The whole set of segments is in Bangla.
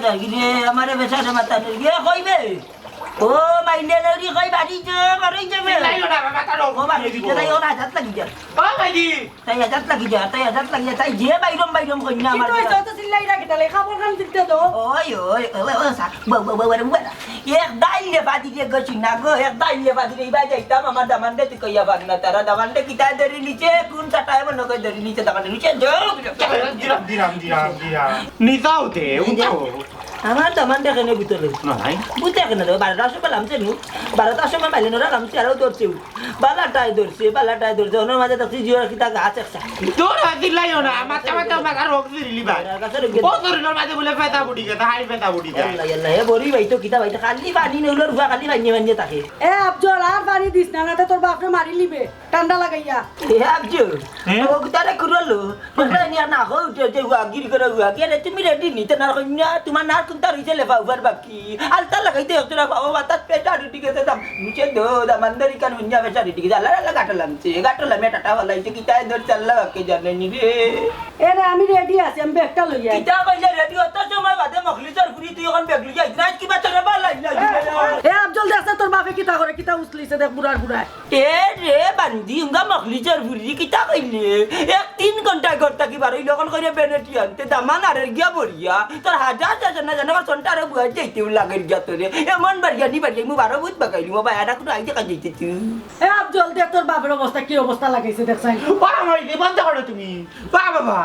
আমার মাথা জাগি রে আমারে বেচারে মাথা নেই গিয়ে কইবে ও মাইনে লরি কই বাড়ি যা বাড়ি যাবে চিল্লাইও না বাবা তার ও বাড়ি দিতে তাই ওর হাজার লাগি যা ও ভাইজি তাই হাজার লাগি যা তাই হাজার লাগি যা তাই যে বাইরম বাইরম কই না আমার কিন্তু এই যত রাখি তাহলে খাবার খান দিতে তো ওই ওই ওই সা বউ বউ বউ বউ এক দাইলে বাদি যে গছি না গো এক দাইলে বাদি রে ইবা যাইতাম আমার দামানটা তুই কইয়া পার না তারা দামানটা কিতায় ধরি নিচে কোন চাটায় মনে কই ধরি নিচে দামানটা নিচে যাও দিরাম দিরাম দিরাম দিরাম নিজাও দে উঠাও আমার দামানটা কেন ভিতরে। নাই বুঝতে কেন রে বারোটার সময় নামছে নু। বারোটার সময় মাইলে নোরা নামছে আরও ধরছে বালাটাই ধরছে বালাটাই ধরছে। ওনার মাঝে দেখছি জিওর কিতা গাছ একটা। তোরা চিল্লাইও না মাথা মাথা মাথা রোগ দিলি ভাই। ও তোর মাঝে বলে ফেতা বুড়ি গেছে হাই ফেতা বুড়ি আল্লাহ আল্লাহ হে বড়ি ভাই তো কিতা ভাই খালি পানি নইলো রুয়া খালি বানিয়ে বানিয়ে থাকে। এ আফজল আর পানি দিস না নাতে তোর বাপরে মারি লিবে ঠান্ডা লাগাইয়া। এ আবজু হ্যাঁ? ও কিতারে কুরলো তোরা নিয়া না হো যে হুয়া গিরি করে হুয়া কে তুমি রেডি নিতে না কইনা তোমার নার কোন তার হইছে লেফা উবার বাকি আলতা লাগাইতে তোরা বাবা বাতাস পেটা রুটি গেছে দাম নিচে দো দা মন্দরি কান হুঞ্জা বেচা রুটি গেছে আল্লাহ আল্লাহ গাটলাম সে গাটলাম টাটা হলাইছে কিতায় ধর চাল্লা কে জানে নি রে এ রে আমি রেডি আছি আমি ব্যাগটা লই আই কিতা কইলে রেডি হত সময় বাদে মখলিসর ফুরি তুই এখন বেগলি যাই রাত কি বাচ্চা রে বালাই এ আফজল দেখছে তোর বাপে কিতা করে কিতা উছলিছে দেখ বুড়ার বুড়ায় এ রে বান্দি উঙ্গা মখলিচর ফুরি কিতা কইলে? এক তিন ঘণ্টা ঘর থাকি বারই লগন কইরে বেনেটি আনতে দামান আর গিয়া বড়িয়া তোর হাজার হাজার না জানা সন্টার বুয়া যাইতে লাগে গিয়া তোরে এমন বাড়িয়া নি বাড়িয়া মু বারো বুঝ বাগাইলি মো বায়াটা কোনো আইতে কাজ যাইতে তুই এ আফজল দেখ তোর বাপের অবস্থা কি অবস্থা লাগাইছে দেখছাই বাবা মাইকে বন্ধ করো তুমি? বা বাবা।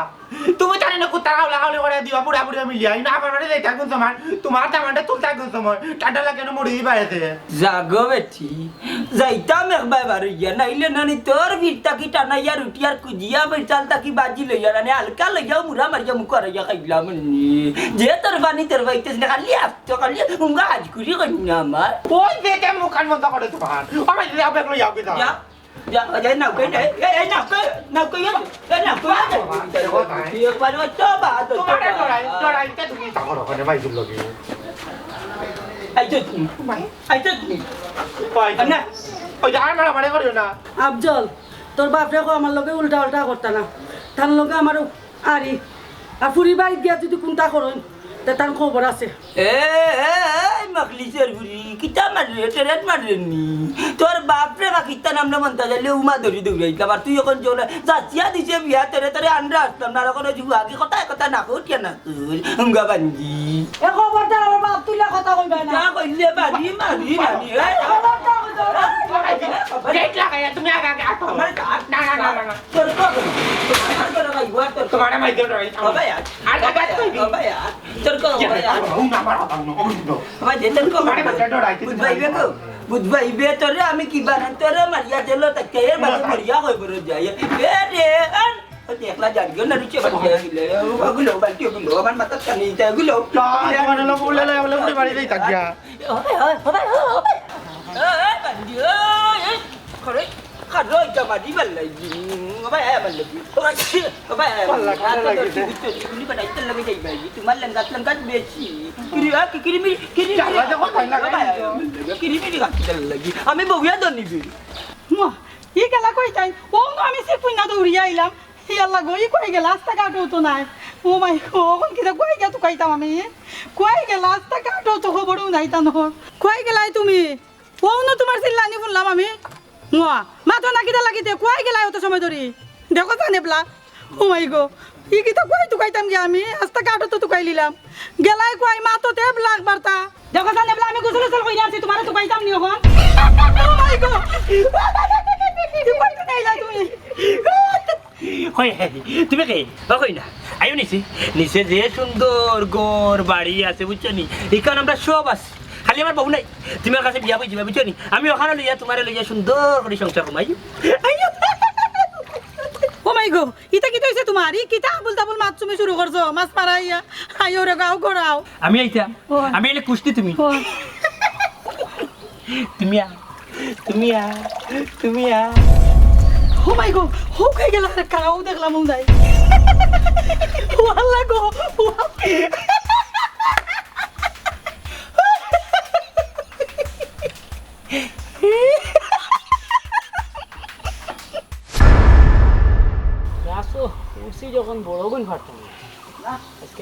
তুমি জানি না কুত্তা কাউলা কাউলি করে দিবা বুড়া বুড়া মিলিয়া ইনা আমার বাড়ি যাইতা কোন সময় তোমার টামানটা তুলতা কোন সময় টাটা লাগে না মরি পাইছে জাগো বেটি যাইতাম একবার বারো গিয়া নাইলে নানি তোর ভিড় কি টানাইয়া রুটি আর কুজিয়া বেচাল তাকি বাজি লইয়া নানি হালকা লইয়া মুরা মারিয়া মুখ করাইয়া খাইলাম নি যে তোর বানি তোর বাইতেছ না খালি আসতো খালি উঙ্গা হাজ করি কইনা আমার ওই যে কেমন মুখান বন্ধ করে তোমার আমার যদি আবেগ লই যাও কিতা Ya. Ya, ya nak ke ni. Eh, eh nak ke nak ke ya. Eh nak ke ya. Dia pada coba tu. তোমার লড়াই লড়াইতে তুমি তাকর ওখানে বাইজুল লগে Ai tu ni. Ai tu ni. পাই Anak. ওই মানে করিও না। আফজল তোর বাপরে কো আমার লগে উল্টা উল্টা করতা না। তার লগে আমার আরি আর ফুরি বাড়ি গিয়া যদি কোনটা করন তে তার খবর আছে। Eh, eh, maklisir buri. Kita madre, teret madre ni. তোর বাপরে বা কিতা নাম না মন্তা যাইলে উমা ধরি দৌড়াই আবার তুই এখন জোনে যাচিয়া দিছে বিয়া তেরে তেরে আন্ডা আসতাম না এখন জু আগে কথা কথা না কইয়া না তুই হুঙ্গা এ খবরদার আমার বাপ তুইলা কথা কইবা না না কইলে বাড়ি মারি মারি এই খবরদার কইবা গেট লাগাইয়া তুমি আগে আগে আটো আমার না না না না তোর কো তোর কো গই তোর তোমার মাইকে লড়াই বাবা यार আর বাবা কইবি বাবা यार তোর কো বাবা यार হুম আমার কথা না অবুদ্ধ বাবা যে তোর কো তোমারে বাচ্চা ডরাইতে বুঝবাইবে কো বুঝবাইবে তোরে আমি কি বানান তোরে মারিয়া দিল তাকে এর বাদে মারিয়া কই বড় যায় এ রে আন দেখলা জানিও না রুচে বাড়ি গেলে ওগুলো বাড়ি ওগুলো আমার মাথা কানি তা ওগুলো তোমার লোক বলে বলে বলে বাড়ি যাই তাকিয়া হবে হবে হবে হবে এই বান্দি এই করে খারো এটা মারি বাল্লাই বাবা আয় বাল্লাই বাবা আয় গুলি বানাই তেল লাগে যাই ভাই তোমার লঙ্গাত লঙ্গাত বেশি কিরি আ কিরি মিরি কিরি চালা যখন তাই লাগা কিরি মিরি গাছ তেল লাগি আমি বউয়া দনিবি মা ই গেলা কই তাই ও আমি সে পুইনা দৌড়িয়া আইলাম ই আল্লাহ গো ই কই গেলা? রাস্তা কাটো তো নাই। ও মাই গো কোন কিটা কই গেলা তো কইতাম আমি? কই গেলা? রাস্তা কাটো তো খবরও নাই তা নহর কই গেলাই তুমি? ও না তোমার চিল্লানি শুনলাম আমি। মা মাথা কিটা লাগিতে? কই গেলাই অত সময় ধরি? দেখো তা নেবলা। ও মাই গো, ই কিটা কই তো কইতাম যে আমি? রাস্তা কাটো তো তুকাই লিলাম। গেলাই কই, মা তো তেব লাগ বার্তা। দেখো তা নেবলা, আমি গোসল গোসল কই আছি তোমার তো কইতাম নি এখন। ও মাই গো। কই তো নাই তুমি? হয় তুমি কে? কই না? আয়ো নিচে। নিচে যে সুন্দর গোর বাড়ি আছে বুঝছ নি? এখানে আমরা সব আছি। খালি আমার বহু নাই। তোমার কাছে বিয়া বুঝিবা বুঝছ নি? আমি ওখানে লইয়া তোমার লইয়া সুন্দর করে সংসার কমাই আইও ও মাই গো ইটা কি হইছে তোমার? ই কিটা আবুল তাবুল মাছ তুমি শুরু করছ? মাছ মারাইয়া। আইও রে গাও করাও আমি আইতা আমি এলে কুস্তি তুমি। তুমি আ তুমি আ তুমি আ ও মাই গো হো খাই গেল? আরে কাও দেখলাম মন যাই ও আল্লাহ গো ও উঠছি যখন বড় বোন ফাটতাম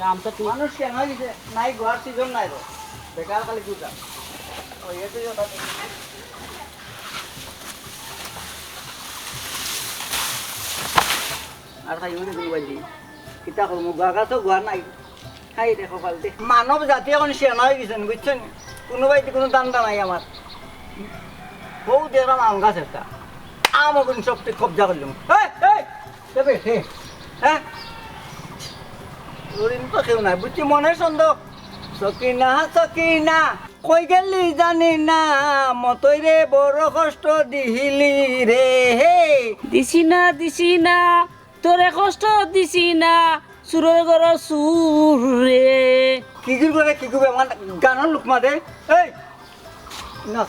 আমটা তুই মানুষ কেন হয়ে গেছে নাই ঘর সিজন নাই রে বেকার খালি গুটা ওই এতে আর খাই মানে তুমি বাজি কিতা করব গাগা তো ঘর নাই। খাই দেখো ফালতে মানব জাতি এখন শেয়ানা হয়ে গেছেন বুঝছেন কোনো বাড়িতে কোনো দান্দা নাই আমার বউ দেখলাম আম গাছ একটা আম এখন সবটি কবজা করলাম হ্যাঁ তো কেউ নাই। বুঝছি মনের সন্দেহ সকিনা সকিনা কই গেলি জানি না, মতই রে বড় হে। দিছি না দিছি না। তোরে কষ্ট দিছি না সুরের ঘর সুর রে। কি কি করে কি করবে? আমার গানের লোক মাদে এই না।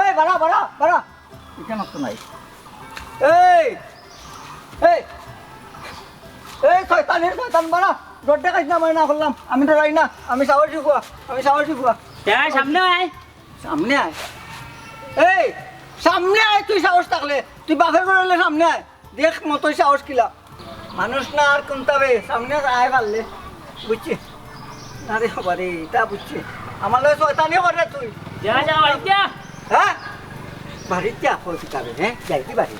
এই বাড়া বাড়া বাড়া। এটা নষ্ট নাই। এই এই এই শয়তানের শয়তান বাড়া। রোডটা কাজ না না করলাম আমি তো রাই না। আমি সাহস শিখুয়া আমি সাহস শিখুয়া দেখ সামনে আয়। সামনে আয়। এই সামনে আয় তুই সাহস থাকলে। তুই বাপের করে সামনে আয়। দেখ মতোই সাহস কিলা। মানুষ না আর কোনটাবে? সামনে আয় পারলে। বুঝছি? না রে বাবারে তা বুঝছি। আমার লোক শয়তানি করে তুই। যা যা বাড়ি যা। হ্যাঁ? বাড়ির যা কই পিতাবে হ্যাঁ? যাই কি বাড়ি।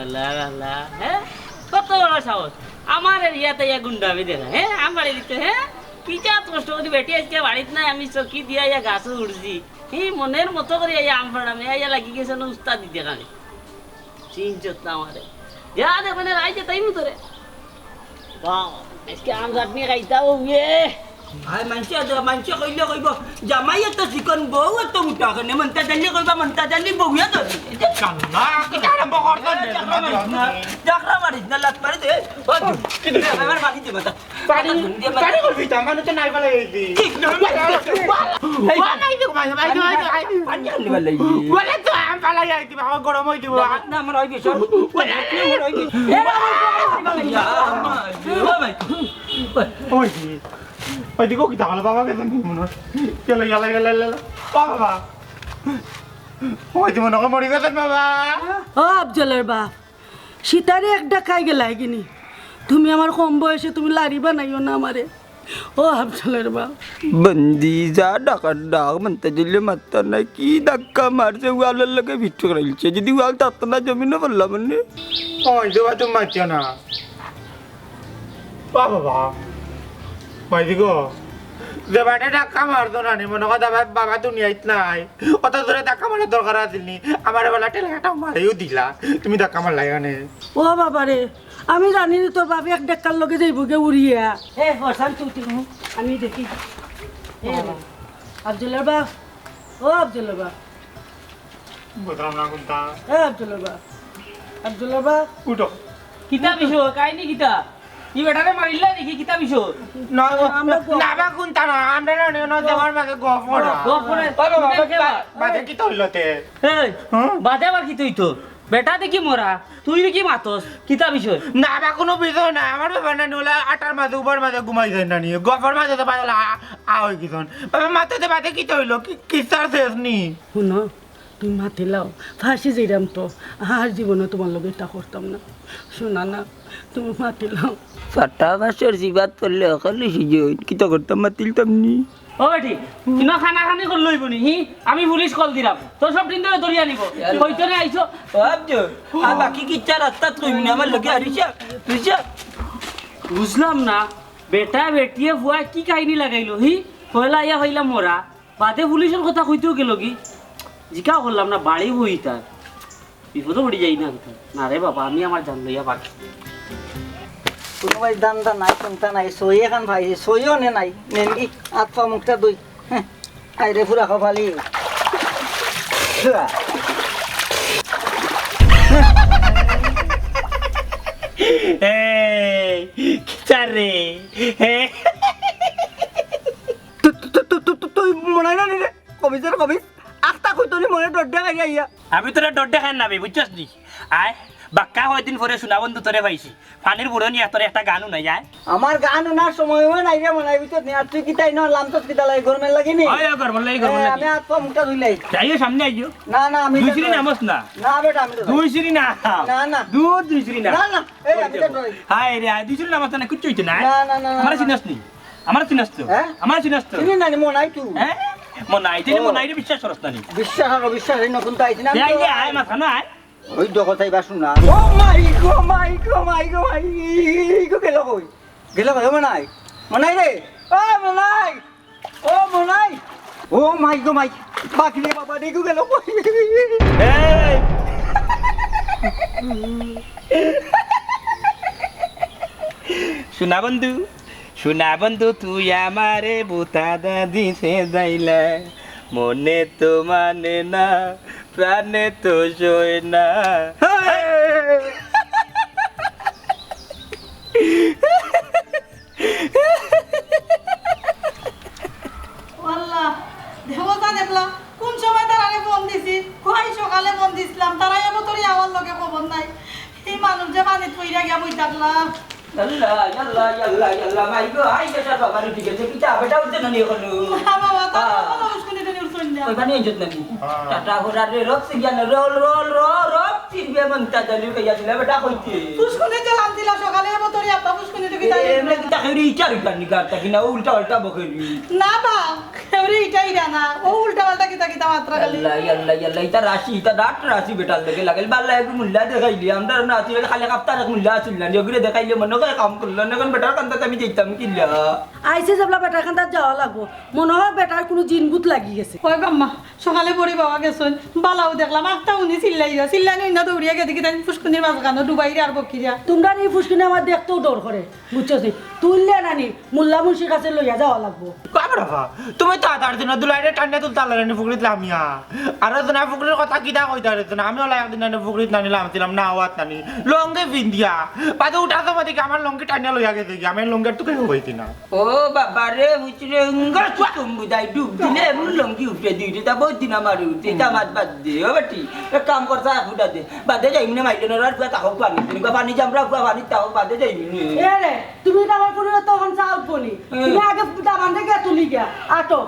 আল্লাহ আল্লাহ হ্যাঁ? কত বড় সাহস। আমার এরিয়াতে ইয়া গুন্ডামি দেখা হ্যাঁ? আমার দিতে হ্যাঁ? কি যা কষ্ট করে বেটি আজকে বাড়িতে নাই আমি চকি দিয়া ইয়া গাছ উঠছি এই মনের মতো করে ইয়া আম ফাড়ামে ইয়া লাগি গেছে না উস্তাদ দিতে কানে। চিনচত না আমারে যা দেখবেন রাইতে তাই মতো রে। বাবা আজকে আম চাটনি খাইতাও ইয়ে। আয় মানসি আছে মানসি কইলে কইব জামাই এত চিকন বউ এত মোটা কেনে মনটা জানলে কইবা মনটা জানলি বউ এত কান্না কিতা আরম্ভ করছেন জাকরা মারিস না লাত মারি দে আমার বাড়ি দে মাতা পানি পানি করবি তো মানুষ নাই বলে গেছি বানাই দেবো ভাই ভাই ভাই পানি আনলি বালাই বলে তো আম পালাই যাই দিবা আমার গরম হই দিব না আমার হইবে সব আমার হইবে ওই কি ওই ওইদিকেও কি তাহলে বাবা গেছে মনে চলে গেলে গেলে বাবা। ওই তো মনে মরি গেছেন বাবা। ও আফজলের বাপ সীতারে একটা খাই গেলাই কিনি তুমি আমার কম বয়সে তুমি লারি বানাইও না আমারে। ও আফজলের বন্দি যা ডাকার ডাক মানতে দিলে মাত্র না কি ধাক্কা মারছে উয়ালের লগে ভিট্টু করাইছে যদি উয়াল তাত্তা না জমিনে বললাম মানে ওই তো তুমি মারছ না। বাবা বাবা। ওই দিকে যে বাটা ধাক্কা মারতো না নি মনে কথা বাবা দুনিয়াত নাই। অত জোরে ধাক্কা মারার দরকার আছিল নি। আমার বেলা টেলাটা মারিও দিলা। তুমি ধাক্কা মারলাই কানে? ও বাবা রে আমি জানি নি তোর বাপে এক ডেকার লগে যাইবগে উড়িয়া। এ বসান তুই তুমি আমি দেখি। এ আফজলের বাপ? ও আফজলের বাপ। না কোনটা এ আফজলের বাপ। আফজলের বাপ? উঠো। কিতা বিষয় কাহিনী কিতা ই বেটারে মারিলা দেখি কিতা বিষয় না আমরা গো- না কোনটা না আমরা না না দেওয়ার মাঝে গফড়া গফরে বাজে কি তৈলতে এই? বাদে আবার কি তুই তো? বেটা দেখি মরা তুই দেখি মাতস কিতা বিষয় না বা কোনো বিষয় না আমার ব্যাপার না নিলে আটার মাঝে উবার মাঝে ঘুমাই যায় না নিয়ে গফর মাঝে তো বাজে আ হয়ে গেছেন বাবা মাথাতে বাজে কি তৈল কি কিস্তার শেষ নি? শুনো তুমি মাতি লাও ফাঁসি যাইরাম তো। আর জীবনে তোমার লগে এটা করতাম না। শোনা না খানা আমি কল দিলাম বুঝলাম না বেটা বেটিয়ে ফুয়া কি কাহিনী লাগাইলো হি পয়লা ইয়া হইলাম মরা বাদে পুলিশের কথা কইতেও গেল কি জিকা করলাম না বাড়ি বই তার বিপদে পড়ে যাই না। না রে বাবা আমি আমার জান লইয়া বাকি কোনো ভাই দান্দা নাই কোনটা নাই সই এখন ভাই সইও নে নাই নেনগি আত পা মুখটা দুই আইরে ফুরা খালি এই কিতা রে হ্যাঁ তুই মনে না? রে কবিস রে কবিস আখটা তোর মনে ডর দেখা যাইয়া আমি তোরা ডর দেখান নাবি বুঝছস নি? আয় বাক্কা হয়দিন পরে শোনা বন্ধু তোরে পাইছি। পানির বুড়ো নিয়ে তোর একটা গানও নাই যায় আমার গান ওনার সময় নাই রে মনে হয় তো আর তুই কিতাই না লামতস কিতা লাগে গরমের লাগি নি? ও গরম লাগি গরম লাগি। আমি হাত পা মুখটা ধুইলাই যাইও সামনে আইও না না আমি দুই তো নয়। নামস না? না বেটা আমি দুই সিরি না? না, না। দুধ দুই সিরি না? না না এই আমি তো হাই রে দুই সিরি নামস না কিচ্ছু হইতো না? না, না, না, না, আমার চিনাস নি? আমার চিনাস তো? হ্যাঁ? আমার চিনাস তো? চিনি না নি মন আই তুই হ্যাঁ মনাই তিনি ও। মনাই রে বিশ্বাস করস না নি? বিশ্বাস আর অবিশ্বাস এই নতুন তো আইছি না আমি আয় মাথা না আয় ওই জগতাই বা শুনা। ও মাই গো মাই গো মাই গো মাই গো গেল কই? গেল কই? মনাই মনাই রে? ও মনাই ও মনাই। ও মাই গো মাই বাকি রে বাবা রে গেল কই? এই! শোনা বন্ধু শোনা বন্ধু তুই আমারে বুতা দাদি সে যাইলা। মনে তো মানে না প্রাণে তো সয় না। দেবতা দেখলাম কোন সময় তার আগে ফোন দিছি? কই সকালে ফোন দিছিলাম তারাই এবার তোর আমার লগে খবর নাই। এই মানুষ যে পানিত পইরা গিয়া বই থাকলাম বাবা রে ইজ্জত নাকি? টাটা ঘোড়া রে রক্সি গিয়া রোল রোল রোল রো রক চিনবে মনটা জালি কইয়া দিলা বেটা কইতে পুষ্কুনি চালান দিলা সকালে এবার আব্বা পুষ্কুনি তো কিতা এমনি কিটা খেরি চারি কানি কাটতা কিনা উল্টা উল্টা বকেরি না বা এবারে এটাই না ও উল্টা পাল্টা কিতা কিতা মাত্রা খালি। ইয়াল্লা ইয়াল্লা ইয়াল্লা ইতা রাশি ইতা ডাট রাশি বেটাল দেখে লাগেল। বাল্লা এক মুল্লা দেখাইলি আমরা না আসলে খালি কাপ্তার এক মুল্লা আসল না ওগুলো দেখাইলে মনে করে কাম করল না এখন বেটার কান্তা আমি যাবলা বেটার খান্দার যাওয়া লাগবো। মনে হয় বেটার কোনো জিনগুত লাগি গেছে। বাম্মা সকালে পড়ি বাবা গেছেন বালাও দেখলাম একটা উনি চিল্লাইয়া চিল্লানি না দৌড়িয়া গেছে কি তাই পুষ্কুনির মাঝখানে ডুবাইরে আর বকিরিয়া। তোমরা এই ফুসকিনে আমার দেখতেও ডর করে বুঝছ তুললে নানি মোল্লা মুন্সির কাছে লইয়া যাওয়া লাগবো। তুমি তো আধার দিন দুলাইরে টান্ডা তুলতা লাগেনি ফুকরিত লামিয়া আর তো না ফুকরির কথা কিটা কইতা রে না আমি ওলা একদিন না ফুকরিত নানি লামছিলাম না আওয়াত নানি। লঙ্গে বিন্দিয়া পাতে উঠা তো দেখি আমার লঙ্গি টান্ডা লইয়া গেছে কি আমি লঙ্গের তো কেউ হইতি না ও বাবা রে বুঝরে উঙ্গা চুকুম বুদাই ডুব দিলে এমন লঙ্কি উঠে তা বহুত দিন আমার উঠে তা মাত বাদ দে। ও বেটি এক কাম করতা ফুটা দে। বাদে যাই মিনে মাইলে না আর পুরা তাহো পানি তুমি পানি জামরা পুরা পানি তাহো বাদে যাই মিনে। এ রে তুমি তো আমার পুরো তখন চাও বলি তুমি আগে দামান থেকে তুলি গিয়া আটো।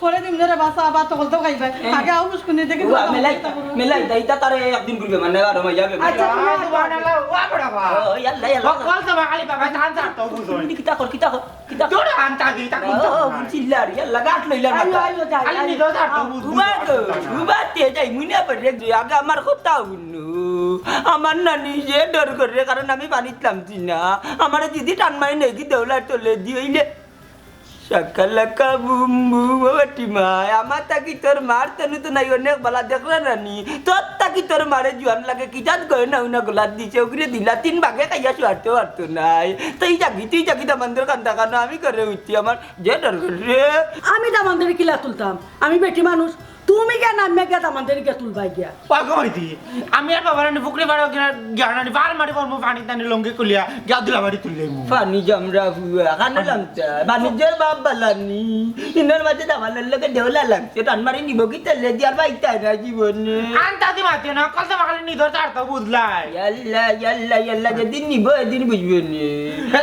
পরে দিন ধরে বাসা আবার তো খাইবে। আগে আও পুষ্কুনি দেখে মেলাই মেলাই তাই তা তারে একদিন করবে মানে আর মাই যাবে আচ্ছা, তুমি এক বার- ও ইয়াল্লা ইয়াল্লা কল তো বাঙালি বাবা চান চান তো বুঝো কিতা কর কিতা কর কিতা কর। তোর আনতা দি তা ও বুঝিলা রে ইয়াল্লা গাট লইলা আইলো, মাথা। আইলো, যাই, খালি আইলো। নিদো তো বুঝো উবা তো উবা তে যাই মুনে পড়ে যে আগে আমার কথা উন্নু আমার নানি যে ডর করে কারণ আমি পানিতলাম না। আমার দিদি টান মাই নেকি দেওলা চলে দিইলে সকালাকা বুম বুম মাই আমার তাকি তোর মার তেনু তো নাই, অনেক বালা দেখলে রানি তোর তাকি তোর মারে জুয়ান লাগে, কি জাত গয় না উনা গোলাত দিছে, ওগুলো দিলা, তিন ভাগে খাইয়া শুয়ারতে পারতো নাই। তুই জাগি তুই জাগি তামান্দের কান্দা কানো, আমি করে উঠছি, আমার যে ডর করে। আমি দামানদের কিলা তুলতাম, আমি বেটি মানুষ তুমি গিয়া নামিয়া গিয়া দামানদের গিয়া তুলবাই গিয়া? পাগল হইতি আমি আর বাবার নি ফুকরি বাড়ো গিয়া জ্ঞানানি বার মারি করমু পানি টানি লঙ্গি কুলিয়া গিয়া দুলা বাড়ি তুললে মু পানি জমরা হুয়া কানে লাগছে বাণিজ্যের বাপ বালানি। ইনার মাঝে দামালের লোকে দেওলা লাগছে টান মারি নিব কি তেলে দিয়ার বাইতে না জীবনে? আনতা দি মাতে না কল তো বাঙালি নিদর চার তো বুঝলাই ইয়াল্লা ইয়াল্লা ইয়াল্লা যেদিন নিব এদিন বুঝবে নি।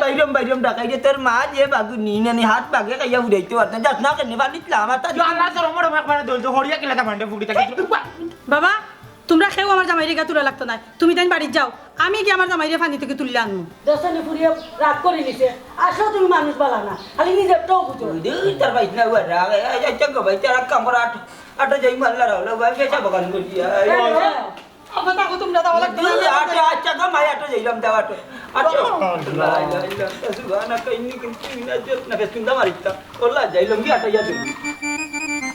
বাইরম বাইরম ডাকাই যে তোর মা যে বাগু নি নানি হাত বাগে কাইয়া উড়াইতে পারতেন যাস না কেন বানিতলাম আমার তার আল্লাহ তোর মরম একবার দল তো হরিয়া কিলা তামান্ডে ফুকরি তাকে বাবা তোমরা খেয়েও আমার জামাইরে গা তুলা লাগতো না তুমি তাই বাড়ির যাও আমি কি আমার জামাইরে ফানি থেকে তুললে আনব দশনি ফুরিয়ে রাগ করে নিছে আসো তুমি মানুষ বালা না খালি নিজেরটাও বুঝো তার বাইক না ওরা আচ্ছা গো ভাই তার কামর আট আট যাই মাল্লা রাও ভাই বেচা বাগান করি আমার তাকে তোমরা যাওয়া লাগতো না আচ্ছা আচ্ছা গো মাই আটো যাইলাম দাও আটো আচ্ছা লা লা লা সুবহানা কাইনি কুনতি মিনাজত না বেসুন্দা মারিতা ওলা যাইলাম কি আটো যাইলাম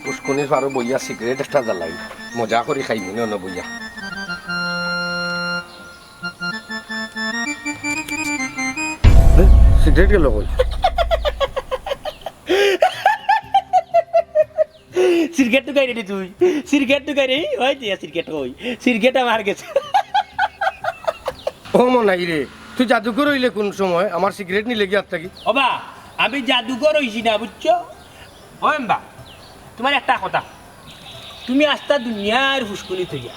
পুষ্কনির পারো বইয়া সিগারেট একটা জ্বালাই। মজা করে খাইমি না বইয়া। সিগারেট গেল কই সিরকেট তো গাইরে তুই? সিরকেট তো গাইরে হয় দিয়া সিরকেট কই সিরকেট আমার গেছে। ও মনাই রে তুই জাদুকর হইলে কোন সময়? আমার সিগারেট নিলে গিয়ে থাকি। ওবা আমি জাদুঘর হইছি না বুঝছ ওই বা তোমার একটা কথা। তুমি আস্তা দুনিয়ার ফুসকুনি থইয়া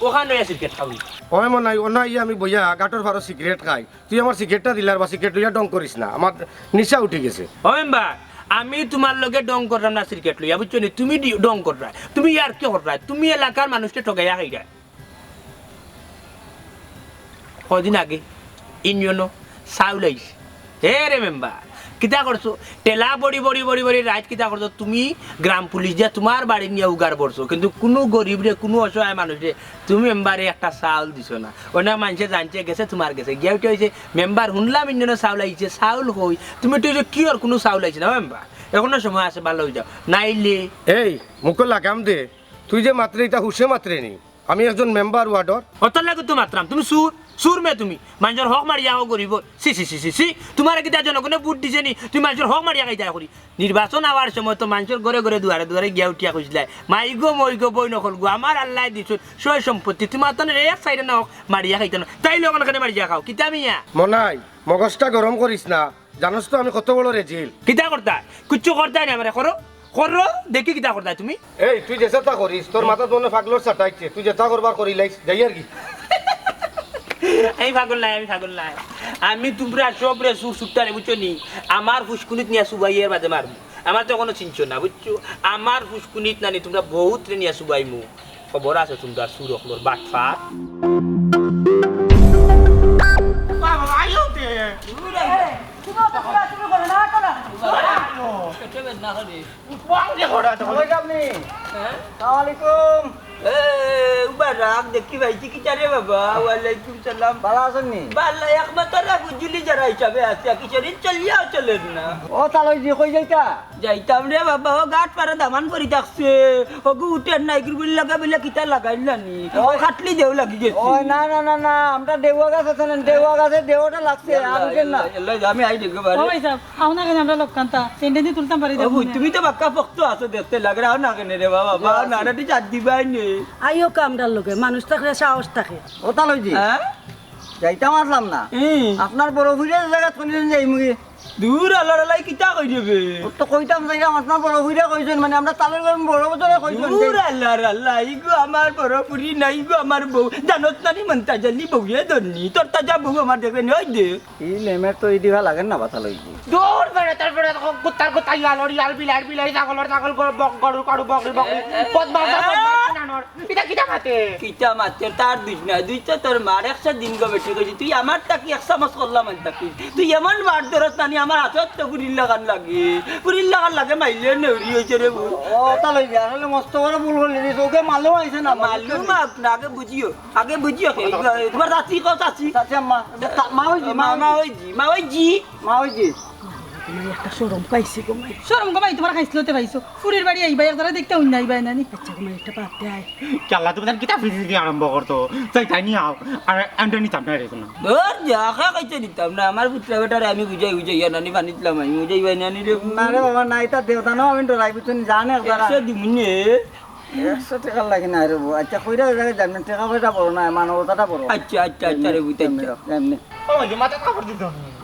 ওখানে ক্রিকেট খাবি ওই মনে হয় অনা ইয়ে আমি বইয়া গাটর ভারো সিগারেট খাই। তুই আমার সিগারেটটা দিলার বা সিগারেট লইয়া ডং করিস না আমার নিশা উঠে গেছে। ও মেম্বার আমি তোমার লগে ডং করলাম না ক্রিকেট লইয়া বুঝছ নি? তুমি ডি- কররা তুমি ইয়ার কি কররা তুমি এলাকার মানুষকে ঠগাইয়া খাইরা কদিন আগে ইউনিয়নও চাউল আইছে হে রে মেম্বার কিতা করছ টেলা বড়ি বড়ি বড়ি বড়ি রাইট কিতা করছ তুমি গ্রাম পুলিশ দিয়া তোমার বাড়ি নিয়ে উগার পড়ছো কিন্তু কোনো গরিব রে কোনো অসহায় মানুষ রে তুমি মেম্বারে একটা চাউল দিছো না। অনেক মানুষে জানছে, গেছে তোমার গেছে। গিয়ে উঠে হয়েছে মেম্বার শুনলাম ইন্ডিয়ানের চাউল আইছে চাউল হই তুমি তো কি আর কোনো চাউল আইছে না মেম্বার এখনও সময় আছে ভালো হয়ে যাও নাইলে। এই মুখ লাগাম দে। তুই যে মাত্রে এটা হুসে মাত্রে নি? আমি একজন মেম্বার ওয়ার্ডর। অত লাগে তো মাত্রাম তুমি সুর সুর মে তুমি। মানুষের হক মারিয়া হোক করিব সি সি সি সি সি। তোমার কিতা জনগণে বুট দিছে নি? তুমি মানুষের হক মারিয়া খাইতা করি। নির্বাচন আওয়ার সময় তো মানুষের ঘরে ঘরে দুয়ারে দুয়ারে গিয়া উঠিয়া খুঁজলে। মাই গো মই গো বই নকল গো। আমার আল্লাহ দিছ সয় সম্পত্তি। তোমার তো এক সাইডে না হোক মারিয়া খাইতে না তাই লোক ওখানে মারিয়া খাও। কিতা মিয়া মনাই মগজটা গরম করিস না। জানোস তো আমি কত বড় রেজিল কিতা করতা কিচ্ছু করতাই না মানে করো করো দেখি কিতা করতা তুমি। এই তুই যেটা করিস তোর মাথা মনে ফাগলোর চাটাইছে তুই যেটা করবার করি লাইস যাই আর কি। আমি পাগল নাই আমি পাগল নাই। আমি তোমরা সবরে সুর সুট্টারে বুঝছ নি? আমার ফুসকুনিত নিয়ে সুবাইয়ের বাদে মারবো আমার তো কোনো চিনছো না বুঝছ? আমার ফুসকুনিত নানি তোমরা বহুত রে নিয়ে সুবাই মু খবর আছে তোমরা সুর অখলোর বাট ফাট বাবা আইও তে ওয়াং যে ঘোড়া তো সালামালাইকুম এ উবা রাগ দেখি ভাইছি কি চারে বাবা ওয়ালাইকুম সালাম ভালো আছেন নি ভালো একমাত্র রাগ উজ্জুলি যারা হিসাবে আছে কিশোরী চলিয়া চলেন না ও তালৈ যে কই যাইতা যাইতাম রে বাবা ও গাট পারে দামান করি থাকছে ওগু উঠেন নাই গুলি লাগা বিলা কিতা লাগাইল নানি ও খাটলি দেও লাগি গেছে ও না না না না আমরা দেওয়া গাছ আছে না দেওয়া গাছে দেওয়াটা লাগছে আর উঠেন না আমি আই দেখো ও বারে ভাই সাহেব আউনা কেন আমরা লোক কান্তা সেন্টে দিয়ে তুলতাম পারি ও দেখুন তুমি তো বাক্কা পক্ত আছো দেখতে লাগ রাও না কেন রে বাবা বাবা নানাটি চার দিবাই নে আইও কামটার লোকে মানুষ থাকলে সাহস থাকে। ও তালৈ যে হ্যাঁ? যাইতাম আসলাম না। আপনার বড় ফুইরে জায়গা চলে যাই মুগি দূর আল্লাহ আল্লাহ কিতা কই দেবে? ও তো কইতাম যাইতাম আপনার বড় ফুইরে কইছেন মানে আমরা তালের গরম বড় বছরে কইছেন দূর আল্লাহ আল্লাহ ইগো আমার বড় পুরি নাই গো আমার বউ। জানত নানি মন্তা জানি বউয়ে ধরনি তোর তাজা বউ আমার দেখবে নয় দে। ই লেমের তো ই দিবা লাগেন না বাতা লই দূর বেড়ে তারপরে কুত্তার কুত্তা ইয়ালর ইয়াল বিলার বিলার ছাগলর ছাগল গরু গরু বকরি বকরি পদ্মার পদ্মার এটা কিটা মাতে? কিতা মাত্র তার দুই না দুইটা তোর মার একশো দিন গো বেটি কইছি তুই আমার তাকি একশো মাস করলাম আন তাকি তুই এমন বার ধরত নানি আমার হাতত তো পুরির লাগান লাগে। পুরির লাগান লাগে মাইলে নেউরি হয়েছে রে বউ। ও তালৈ যে আসলে মস্ত বড় ভুল করলি রে। ওকে মালও আইছে না? মালুম আগে বুঝিও আগে বুঝিও। তোমার চাচি কও চাচি? চাচি আম্মা। মা হইজি মা মা ওই জি মা হইজি। মা হইছি তোমার একটা সরম পাইছি গো মাই। সরম গো ভাই তোমার খাইছিলতে পাইছো। ফুরির বাড়ি আইবা একদারা দেখতে অন্য আইবা নানি আচ্ছা গো মাই একটা পাত দেয়। চাল্লা তুমি কিটা ফিজি আরম্ভ করতো? তাই তাই নিয়ে আও। আর না ধর যা খা খাইতে দিতাম না আমার পুত্রা বেটারে আমি বুঝাই বুঝাই নানি বানিতলাম আমি বুঝাই বাই নানি রে। না রে বাবা না এটা দেওতা না আমি বুঝছেন জানে একদারা একশো দিমুনে। একশো টাকা লাগে না রে। আচ্ছা কইরা জায়গায় যাবেন টাকা পয়সা বড় না মানবতাটা বড়। আচ্ছা আচ্ছা আচ্ছা রে বুঝতে এমনি ও মাথা কাপড় দিত আইতা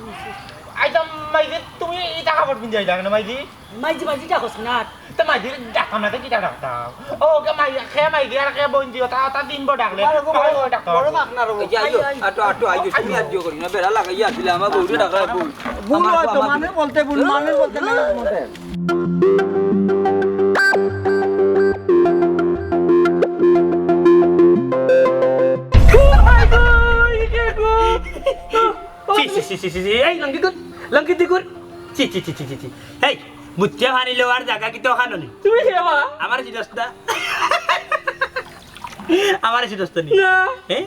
মাইজি তুমি এটা কাপড় পিন্ধে আইলা কেন মাইজি মাইজি মাইজি ডাকস না তা মাইজি ডাক্তার না কিটা ডাক্তার ও কে মাই খে মাইজি আর কে বন্ধি তা তা দিন বড় ডাকলে ডাক্তার বড় বাপ না রে বউ। এই যে আইও আটো আটো আইও তুমি আজ করি না বেড়া লাগাইয়া আসলে আমার বউরে ডাকা বউ ভুল আমার হয়তো আমার- মানুষ বলতে ভুল মানুষ বলতে না মতে সি সি সি সি সি সি এই লঙ্কি কর লঙ্কি দি কর। সি সি সি সি সি সি এই মুচ্ছে ভানি লোয়ার জায়গা কি তো ওখানে নি? তুমি সেবা আমার সিনস্তা আমার সিনস্তা নি? না। হ্যাঁ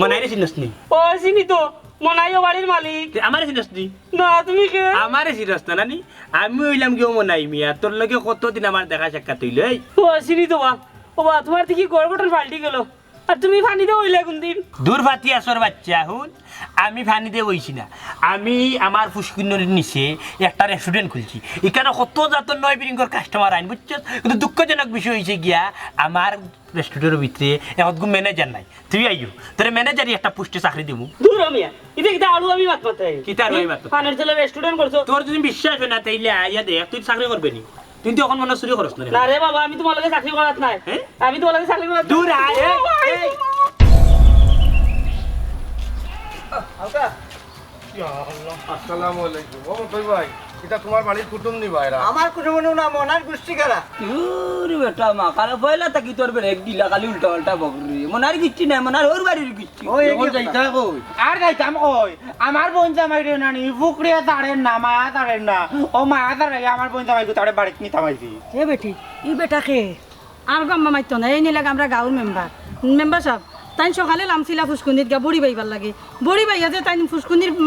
মনাই রে সিনস নি? ও চিনি তো। মনাইও বাড়ির মালিক। আমার সিনস নি? না তুমি কে? আমার সিনস্তা নানি? আমি হইলাম কেউ মনাই মিয়া। তোর লগে কতদিন আমার দেখা সাক্ষাৎ হইল ও চিনি তো বা ও বা তোমার থেকে গড় গটর পাল্টি গেল? আর তুমি পানি দিয়ে হইলে কোন দিন দূর ফাতি আসর বাচ্চা হুন? আমি ফানিতে বইছি না। আমি আমার ফুসকুন্নর নিচে একটা রেস্টুরেন্ট খুলছি। এখানে কত জাতর নয় বিরিঙ্গর কাস্টমার আইন বুঝছ? কিন্তু দুঃখজনক বিষয় হয়েছে গিয়া আমার রেস্টুরেন্টের ভিতরে এখন ম্যানেজার নাই। তুই আইও তোর ম্যানেজারই একটা পোস্টে চাকরি দিব দূর মিয়া। এটা কিটা আলু আমি মাত মাথায়। কি তার আমি মাত? পানের ছেলে রেস্টুরেন্ট করছ। তোর যদি বিশ্বাস হয় না তাইলে আইয়া দেখ তুই চাকরি করবে নি। তুই তো এখন মনে চুরি করছ না না বাবা আমি তোমার লগে চাকরি করাত নাই আমি তোমালোকে লগে চাকরি করাত দূর আয় হালকা আসসালামু আলাইকুম। ও তুই ভাই এটা তোমার বাড়ির কুটুম নিবা এরা আমার কোনো মনে না মনার গোষ্ঠী কারা তোর বেটা মা কালে পয়লা তোর দিলা খালি উল্টা পাল্টা বকরি মনার কিচ্ছি নাই মনার ওর বাড়ির কিচ্ছি ওই যাইতা কই? আর যাইতাম কই? আমার বোন জামাই রে নানি ফুকড়ে তাড়েন না মায়া তাড়েন না। ও মায়া তাড়ে আমার বোন জামাই তাড়ে বাড়িতে নিতাম আইছি। এ বেটি ই বেটা কে আর গম মাইতো না এই নিলাগ আমরা গাঁৱৰ মেম্বাৰ মেম্বাৰ সাহেব তাই সকালে নামছিলা ফুসকুন্দিত গা বড়ি বাইবার লাগে। বড়ি বাইয়া যে তাই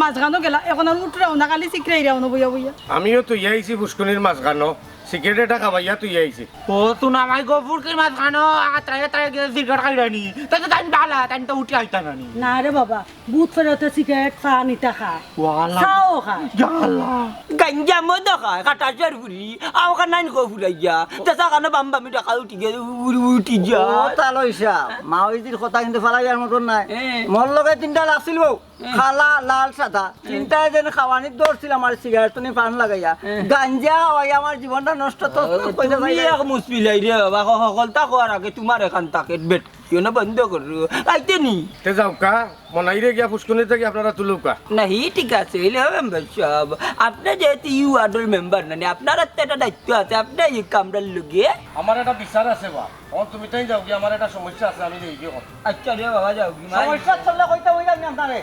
মাজ গানো গেলা, এখন আর উঠরাও না কালি চিকরাই রাও না বইয়া বইয়া। আমিও তো ইয়াইছি ফুসকুন্দির মাছ খানো সিগারেট এটা খাবাইয়া তুই আইছি ও তু না মাই গো ফুরকির মাছ খানো আতায় গিয়ে সিগারেট খাইরানি তাই তো তাই বালা তাই তো উঠে আইতাম নানি না রে বাবা বুথ ফেরতে সিগারেট চা নিতা খা। ওয়ালা। চাও খা। জালা গাঞ্জা মদ খায় কাটা চার ফুরি আও কা নাইন কো ফুরাইয়া। দেশা কানে বাম বামি টাকা উঠি গে উড়ি উঠি যা। ও তাল হইছা মাওইজির কথা কিন্তু ফেলাইয়ার মতন নাই। হ্যাঁ। মোর লগে তিনটা লাগছিল বউ খালা লাল সাদা। তিনটায় যেন খাওয়ানির দৌড়ছিল আমার সিগারেট নি পান লাগাইয়া। গাঞ্জা ওই আমার জীবনটা নষ্ট তো তুমি মুসবিলাই রে বাবা সকলতা কোয়ার আগে তোমার এখান তাকে বেট। কিয় বন্ধ করো আইতে নি। তে যাও কা মনাইরে গিয়া পুষ্কনিতে গিয়ে আপনারা তুলুকা নাহি ঠিক আছে এলে মেম্বার সব আপনার যেহেতু ইউ ওয়ার্ডের মেম্বার না আপনার তো একটা দায়িত্ব আছে আপনার এই কামড়ার লগে আমার একটা বিচার আছে বা। ও তুমি তাই যাও গিয়া আমার একটা সমস্যা আছে আমি দেখি কত আচ্ছা রে বাবা যাও কি সমস্যা চললে কইতে হই যাবি আপনারে?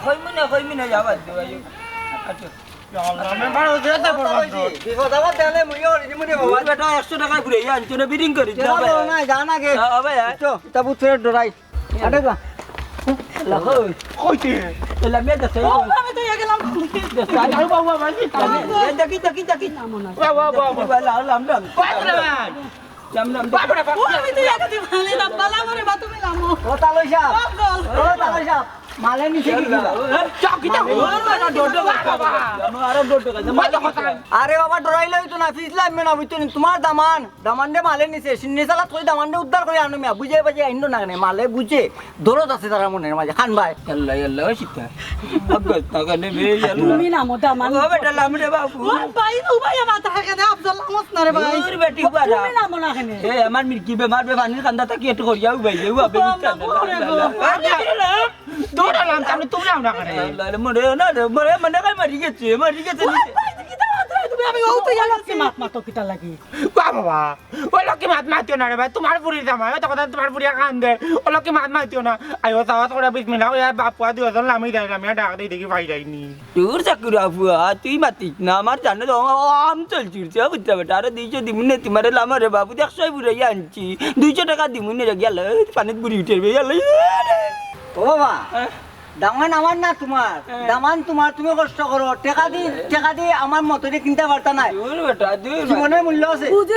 কইমি না কইমি না যাবার আচ্ছা এলা মেয়ে দেখে আমি তো ইয়া ইয়া ভালে না বালা মরে বা তুমি লামো ও তালই সাপ ও তালই সাপ মালে কি কিবা আরে বাবা। ডরাইলে হইতো না। ফিসলা আমি না বুঝতো তোমার দামান। দামান দে মালে সিন্নি সালাত কই দামান দে উদ্ধার করে আনো মিয়া। বুঝে বাজে আইনো না নে। মালে বুঝে। দরদ আছে তারা মনের মাঝে। খান ভাই। yalla wa shita abbas ta ga ne তুমি না মোটা মান o beta lam re ba fu ও ভাই ও ভাই আমার না আব্দুল্লাহ মত না রে ভাই। ur beti bara তুমি না মনা খানে e amar mirki be mar be banir kanda ta ki et koriya u bai u abe bitta দৌড়ালাম তাহলে তুমি নাও না করে yalla more na more mane kai mari geche mari geche ni তুমি আমি ও তো ইয়া গেছি মাত মাতো কিটা লাগি বাবা ওই লোকে মাত মাতিও না রে ভাই তোমার পুরি ওই তখন তোমার পুরি কান দে ওই লোকে মাত মাতিও না আই ও তাওয়া তোরা বিসমিল্লাহ ওই বাপুয়া দুই জন লামি দেয় লামি ডাক দিয়ে দেখি ভাই যাইনি dur sakura fu তুই মাতিস না আমার জানে তো আম চলছিস বুঝতে বেটা আরে দুইশো দিমুনে তোমার লাম রে বাবু একশো বুড়াই আনছি দুইশো টাকা দিমুনে রে গেল পানিত বুড়ি উঠে গেল ও বাবা দামান আমার না তোমার দামান তোমার তুমি কষ্ট করো টেকা দি টেকা দি আমার মতরে কিনতে পারতা নাই জীবনের মূল্য আছে বুঝে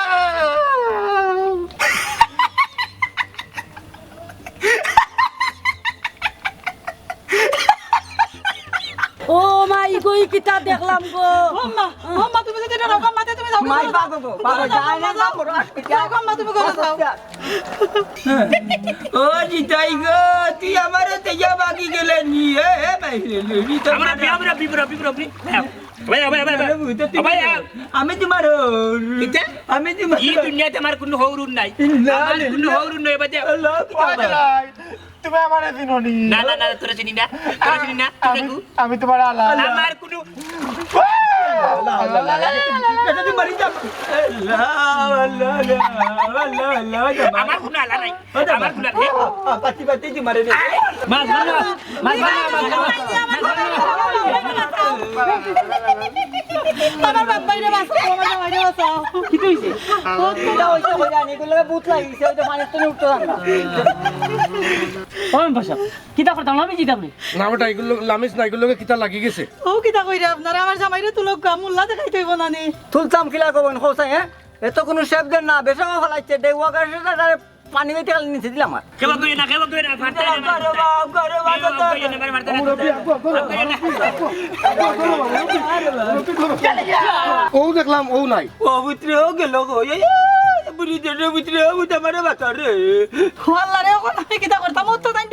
ও মাই গই কিটা দেখলাম গো। আম্মা আম্মা তুমি যদি এটা রকম মাতে তুমি যাও মাই পাগো গো, পাগো, যায় না, বড় আসপিটা। আম্মা তুমি করে যাও। ও জিতাই গো তুই আমারে তেজা বাকি গেলে নি এ এ ভাই নি তো আমরা বিবরা বিবরা বি ভাই ভাই ভাই ভাই আমি তোমার আমি তোমার এই দুনিয়াতে আমার কোনো হৌরুন নাই। আমার কোনো না। হৌরুন নাই বাদে তুমি আমার চিনি না না না তোরা চিনি না তোরা চিনি না আমি তোমার আলা আমার কোনো যা আমার কোনো আলা নাই আমার কোনো পাতি পাতি তুই মারে দে মাছ বানা মাছ বানা মাছ বানা আমার বাপ বাইরে বাসা আমার বাইরে বাঁচাও কি হইছে যে তলে উঠতে গা মুল্লা দেখাইতে হইব না নি তুলতাম কিলা করবেন খোসাই হ্যাঁ এত কোনো শেপ দেন না বেসাও ফেলাইছে কাছে তারে পানি বেতে কাল নিচে দিলাম আর কেবা কই না কেবা কই না ফাটা না বাপ করে বাপ কেবা কই না মারে মারতে ও দেখলাম ও নাই ও ভিতরে ও গেল গো এই বুড়ি দেড়ে ভিতরে বুঝতে মারে বাতা রে আল্লাহ রে এখন আমি কিতা করতাম ও তো তাই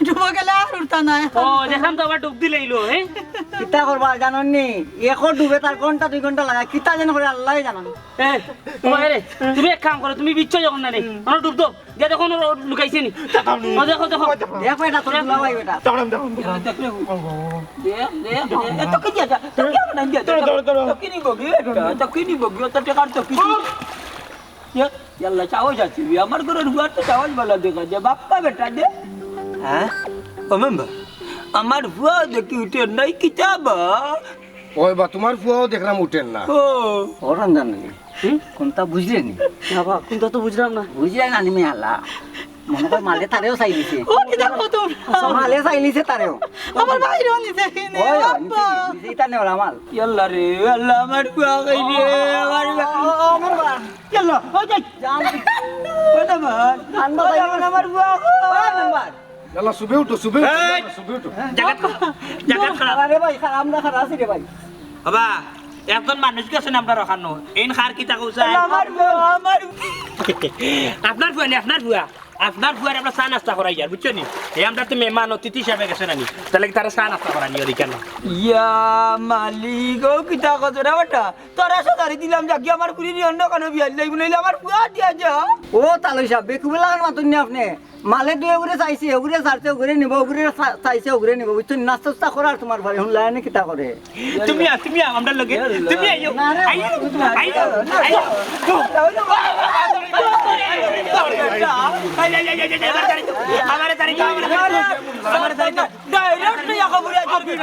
ডুবো গেলে আর উঠতা নাই। ও দেখলাম তো আবার ডুব দিলে ইলো হ্যাঁ কিতা করবা জানন নি এখন ডুবে তার ঘণ্টা দুই ঘণ্টা লাগা কিতা যেন করে আল্লাহ জানান। এ, তোমার রে, তুমি এক কাম করো তুমি বিচ্ছ যখন না রে আমার ডুব দাও যে দেখো ও লুকাইছে নি। ও দেখো দেখো। দেখ বেটা তোর দুলা ভাই বেটা এত কি দিয়া তো কি না দিয়া তো কি নি বগি তো কি নি বগি তো টেকার তো কি ইয়াল্লা চাও যাচ্ছি। আমার ঘরের বুয়ার তো চাওয়াজ বলা দেখা। যে বাপ্পা বেটা দে। হ্যাঁ? মেম্বার আমার বুয়া দেখি উঠে নাই কিতাবা ওই বা তোমার ফুয়াও দেখলাম উঠেন না। ও। ওরন জানি কোনটা বুঝলে নি? বাবা কোনটা তো বুঝলাম না। বুঝলে না নিমে আল্লাহ মনে কর মালে তারেও চাই দিছে। ও কিতা কতুম মালে চাই নিছে তারেও। আমার বাইরেও নিছে কিনে ওই নিছে ইতা নেওয়া মাল। ইয়াল্লা রে আল্লাহ আমার বুয়া কই রে আমার আমার বা ইয়াল্লা ও যাই। জাম ও দাবার আনবা যাই। আমার বুয়া ওই মেম্বার। আল্লাহ সুবে উঠো সুবে উঠো সুবে উঠো। জাগাত খারাপ খারাপ রে ভাই খারাপ আমরা খারাপ আছি রে ভাই। বাবা একজন মানুষ গেছে আমরা রখানো এই খার আমার আমার আপনার ফুয়া নি আপনার ফুয়া আপনার ফুয়ার আমরা চা নাস্তা করাই আর বুঝছ নি? এই আমরা তো মেহমান অতিথি হিসাবে গেছে নানি তাহলে তারা চা নাস্তা করানি ওর কেন ইয়া মালিক ও কিতা কত রে বেটা? তোরা সাদারি দিলাম যাকি আমার পুরি অন্য কেন বিয়ার লাগব নইলে আমার বুয়া দিয়া যা। ও তালই সাহেব বেকুবে লাগান মাতুন আপনি? মালে দুই ওগুরে চাইছে ওগুরে ছাড়ছে ওগুরে নিব চা- চাইছে ওগুরে নিব বুঝছেন নাস্তা উস্তা করার তোমার ভাই হুন লাগানি কিতা করে তুমি তুমি আমরা লগে তুমি আইও না আইও আইও আইও আমার তারিখ আমার তারিখ ডাইরেক্ট ইয়া খবর আছে